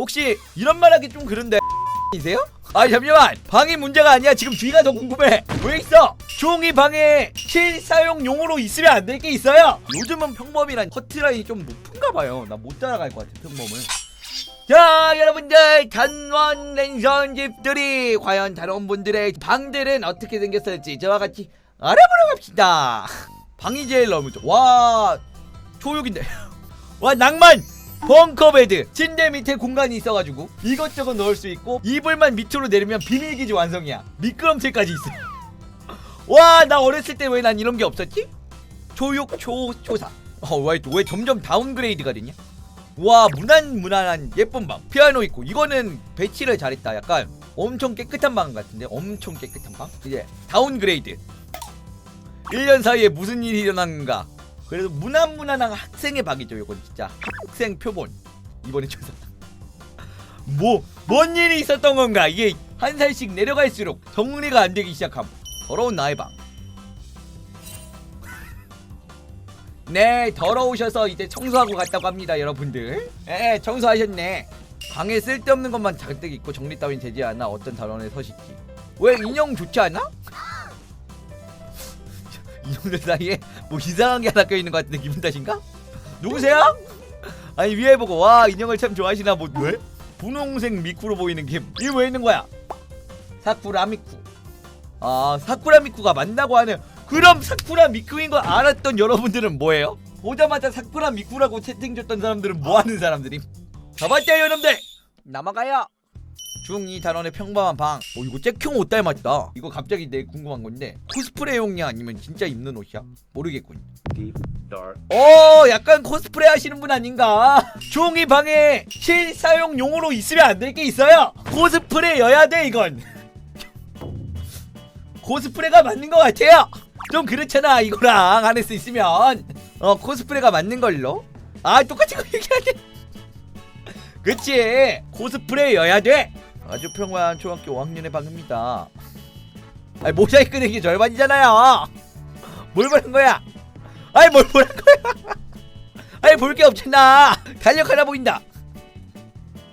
혹시 이런 말 하기 좀 그런데 이세요? 아 잠시만. 방이 문제가 아니야. 지금 뒤가 더 궁금해. 왜 있어? 종이 방에 실 사용용으로 있으면 안 될 게 있어요. 요즘은 평범이란 커트라인이 좀 높은가 봐요. 나 못 따라갈 것 같아 평범을 자 여러분들 단원 랜선 집들이 과연 다른 분들의 방들은 어떻게 생겼을지 저와 같이 알아보러 갑시다. 방이 제일 너무 좋와 초육인데. 와 낭만 벙커 베드 침대 밑에 공간이 있어가지고 이것저것 넣을 수 있고 이불만 밑으로 내리면 비밀기지 완성이야. 미끄럼틀까지 있어. 와 나 어렸을 때 왜 난 이런 게 없었지? 초육 초 초사. 어왜 왜 점점 다운그레이드가 됐냐? 와 무난 무난한 예쁜 방. 피아노 있고 이거는 배치를 잘했다. 약간 엄청 깨끗한 방 같은데? 엄청 깨끗한 방? 이제 다운그레이드. 1년 사이에 무슨 일이 일어났는가 그래도 무난무난한 학생의 방이죠 이건 진짜 학생 표본 이번에 조사 뭐 뭔 일이 있었던 건가 이게 한 살씩 내려갈수록 정리가 안 되기 시작함 더러운 나의 방 네, 더러우셔서 이제 청소하고 갔다고 합니다, 여러분들. 예, 청소하셨네. 방에 쓸데없는 것만 잔뜩 있고 정리 따윈 되지 않아 어떤 단원에 서식지. 왜 인형 좋지 않아? 인형들 사이에 뭐 이상한 게 하나 껴있는 것 같은데 기분 탓인가? 누구세요? 아니 위에 보고 와 인형을 참 좋아하시나 뭐 왜? 분홍색 미쿠로 보이는 게 이게 왜 있는 거야? 사쿠라 미쿠. 아 사쿠라 미쿠가 맞다고 하네요. 그럼 사쿠라 미쿠인 거 알았던 여러분들은 뭐예요? 보자마자 사쿠라 미쿠라고 채팅 줬던 사람들은 뭐 하는 사람들임? 잡았죠 여러분들! 넘어가요! 중2 단원의 평범한 방. 어 이거 잭형 옷 닮았다. 이거 갑자기 내 궁금한 건데 코스프레용이야 아니면 진짜 입는 옷이야? 모르겠군. 어 약간 코스프레 하시는 분 아닌가? 종이 방에 실사용 용으로 있으면 안 될 게 있어요. 코스프레여야 돼 이건. 코스프레가 맞는 것 같아요. 좀 그렇잖아 이거랑 안에서 있으면 어 코스프레가 맞는 걸로. 아 똑같이 거 얘기하네. 그치 코스프레여야 돼. 아주 평범한 초등학교 5학년의 방입니다. 아니 모자이크 낸게 절반이잖아요. 뭘 보는 거야? 아니 뭘 보는 거야? 아니 볼 게 없잖아. 달력 하나 보인다.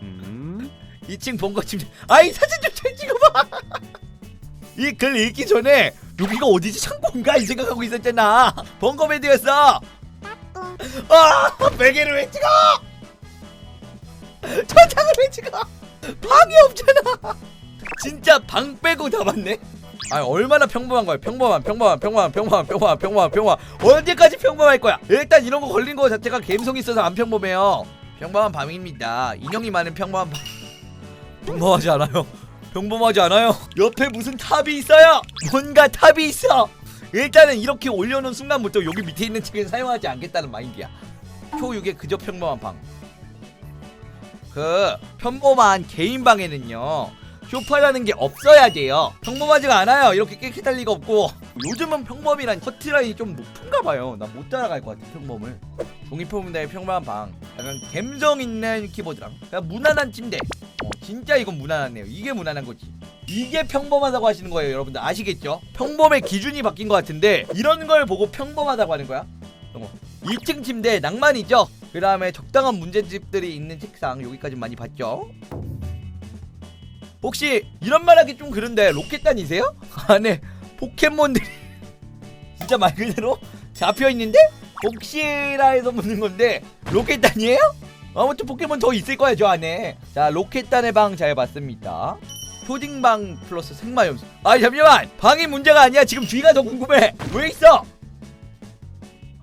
Hmm. 2층 본거 침대. 아이 사진 좀 잘 찍어봐. 이 글 읽기 전에 여기가 어디지 창고인가 이 생각하고 있었잖아. 본거 베드였어. 아 베개를 왜 찍어? 천장을 왜 찍어? 방이 없잖아. 진짜 방 빼고 다 봤네. 아 얼마나 평범한 거야. 평범한 평범한 평범한 평범한 평범한 평범한 평범한. 언제까지 평범할 거야? 일단 이런 거 걸린 거 자체가 감성이 있어서 안 평범해요. 평범한 밤입니다. 인형이 많은 평범한 밤 평범하지 않아요. 평범하지 않아요. 옆에 무슨 탑이 있어요? 뭔가 탑이 있어. 일단은 이렇게 올려놓은 순간부터 여기 밑에 있는 책은 사용하지 않겠다는 마인드야. 초6의 그저 평범한 방 그 평범한 개인 방에는요 쇼파라는 게 없어야 돼요. 평범하지가 않아요. 이렇게 깨끗할 리가 없고 요즘은 평범이란 커트라인이 좀 높은가 봐요. 나 못 따라갈 것 같아 평범을. 종이표문대의 평범한 방. 약간 감성 있는 키보드랑 그냥 무난한 침대. 어, 진짜 이건 무난하네요. 이게 무난한 거지. 이게 평범하다고 하시는 거예요, 여러분들 아시겠죠? 평범의 기준이 바뀐 것 같은데 이런 걸 보고 평범하다고 하는 거야? 어. 2층 침대 낭만이죠. 그 다음에 적당한 문제집들이 있는 책상 여기까지 많이 봤죠. 혹시 이런 말 하기 좀 그런데 로켓단이세요? 안에 포켓몬들이 진짜 말 그대로 잡혀 있는데 혹시라 해서 묻는 건데 로켓단이에요? 아무튼 포켓몬 더 있을 거야 저 안에 자 로켓단의 방 잘 봤습니다 초딩방 플러스 생마염 아 잠시만 방이 문제가 아니야 지금 뒤가 더 궁금해 왜 있어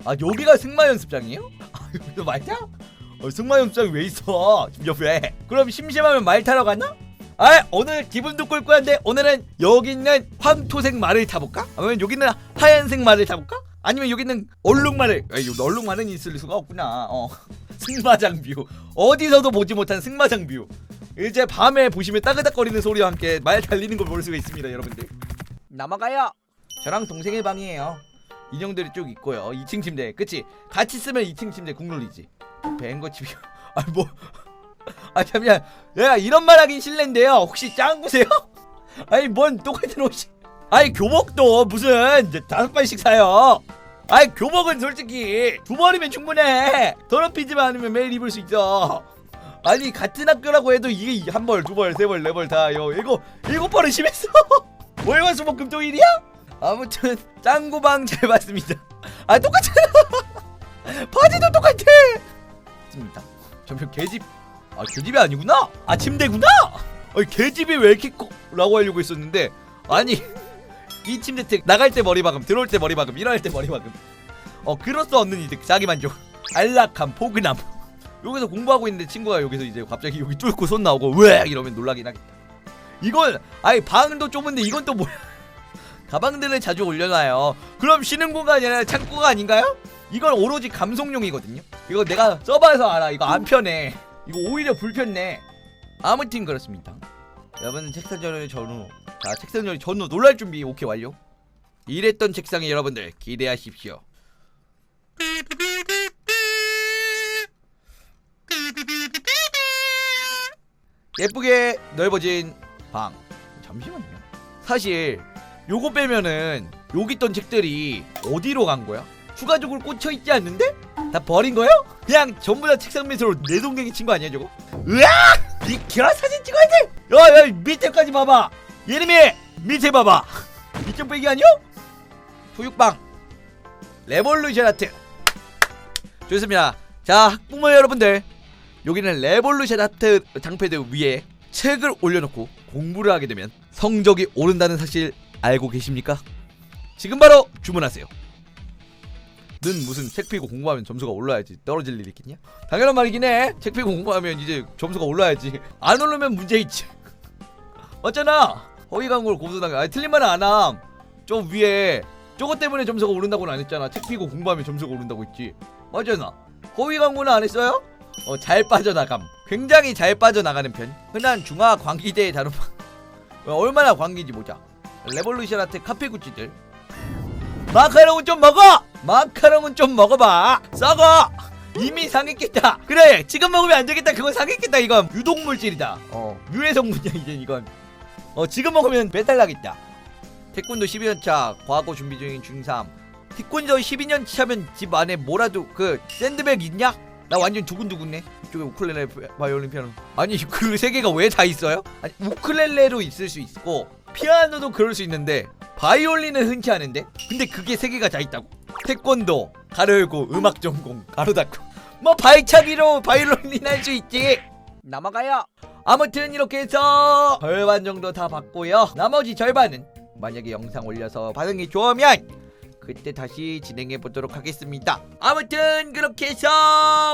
아 여기가 승마 연습장이에요? 아 여기도 말타? 어, 승마 연습장이 왜 있어? 옆에. 그럼 심심하면 말 타러 가나? 아 오늘 기분도 꿀꿀한데 오늘은 여기 있는 황토색 말을 타볼까? 아니면 여기 있는 하얀색 말을 타볼까? 아니면 여기 있는 얼룩말을 아, 여기 얼룩말은 있을 수가 없구나. 어. 승마장 뷰. 어디서도 보지 못한 승마장 뷰. 이제 밤에 보시면 따그닥거리는 소리와 함께 말 달리는 걸 볼 수가 있습니다 여러분들. 넘어가요. 저랑 동생의 방이에요 인형들이 쭉 있고요. 2층 침대. 그치? 같이 쓰면 2층 침대 국룰이지. 뱅거 집이 아뭐. 아 잠시만. 야 이런 말 하긴 실례인데요. 혹시 짱구세요? 아니 뭔 똑같은 옷이 아니 교복도 무슨 다섯 발씩 사요. 아니 교복은 솔직히 두 벌이면 충분해. 더럽히지만 않으면 매일 입을 수 있어. 아니 같은 학교라고 해도 이게 한 벌, 두 벌, 세 벌, 네 벌 다요. 이거 일곱 벌은 심했어. 월화수목금토일이야? 아무튼 짱구방 잘 봤습니다. 아 똑같잖아. 바지도 똑같아. 맞습니다. 점점 개집. 아 개집이 아니구나. 아 침대구나. 아니 개집이 왜 이렇게 커라고 하려고 했었는데 아니 이 침대 특 나갈 때 머리 박음, 들어올 때 머리 박음, 일어날 때 머리 박음. 어 그럴 수 없는 이득 자기 만족. 안락함, 포근함. 여기서 공부하고 있는데 친구가 여기서 이제 갑자기 여기 뚫고 손 나오고 왜 이러면 놀라긴 하겠다. 이건 아니 방도 좁은데 이건 또 뭐야? 가방들을 자주 올려놔요. 그럼 쉬는 공간이 아니라 창고가 아닌가요? 이건 오로지 감성용이거든요. 이거 내가 써봐서 알아. 이거 안 편해. 이거 오히려 불편해. 아무튼 그렇습니다. 여러분 책상 전후 전후 자 책상 전후 전후 놀랄 준비 오케이 완료. 이랬던 책상에 여러분들 기대하십시오. 예쁘게 넓어진 방. 잠시만요. 사실 요거 빼면은 여기 있던 책들이 어디로 간 거야? 추가적으로 꽂혀 있지 않는데? 다 버린 거요? 그냥 전부 다 책상 밑으로 내 동생이 친 거 아니야 저거? 으악! 비켜 사진 찍어야 돼! 야, 야 밑에까지 봐봐! 예림이! 밑에 봐봐! 이쪽 빼기 아니요? 수육방 레볼루션 아트 좋습니다 자 학부모 여러분들 여기는 레볼루션 아트 장패드 위에 책을 올려놓고 공부를 하게 되면 성적이 오른다는 사실 알고 계십니까? 지금 바로 주문하세요. 는 무슨 책 피고 공부하면 점수가 올라야지 떨어질 일 있겠냐? 당연한 말이긴 해. 책 피고 공부하면 이제 점수가 올라야지. 안 오르면 문제 있지. 맞잖아. 허위 광고를 고소당해. 아니 틀린 말은 안 함. 저 위에 저것 때문에 점수가 오른다고는 안 했잖아. 책 피고 공부하면 점수가 오른다고 했지. 맞잖아. 허위 광고는 안 했어요? 어, 잘 빠져나감. 굉장히 잘 빠져나가는 편. 흔한 중화 광기대의. 어, 얼마나 광기인지 보자. 레볼루션 아트 카페 굿즈들. 마카롱은 좀 먹어! 마카롱은 좀 먹어봐! 썩어! 이미 상했겠다! 그래! 지금 먹으면 안 되겠다! 그건 상했겠다! 이건 유독물질이다! 어, 유해 성분이야, 이제 이건. 어, 지금 먹으면 배탈 나겠다. 태권도 12년차, 과거 준비 중인 중3. 태권도 12년 차면 집 안에 뭐라도 그 샌드백 있냐? 나 완전 두근두근네. 이쪽에 우쿨렐레 바이올린 피아노. 아니 그 세 개가 왜 다 있어요? 아니 우쿨렐레로 있을 수 있고 피아노도 그럴 수 있는데 바이올린은 흔치 않은데? 근데 그게 세 개가 다 있다고? 태권도 가로 열고 음악 전공 가로 닫고 뭐 발차기로 바이올린 할 수 있지. 넘어가요. 아무튼 이렇게 해서 절반 정도 다 봤고요. 나머지 절반은 만약에 영상 올려서 반응이 좋으면 그때 다시 진행해 보도록 하겠습니다. 아무튼 그렇게 해서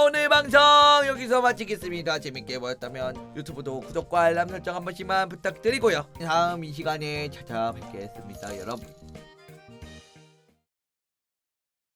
오늘 방송 여기서 마치겠습니다. 재밌게 보였다면 유튜브도 구독과 알람 설정 한 번씩만 부탁드리고요. 다음 이 시간에 찾아뵙겠습니다, 여러분.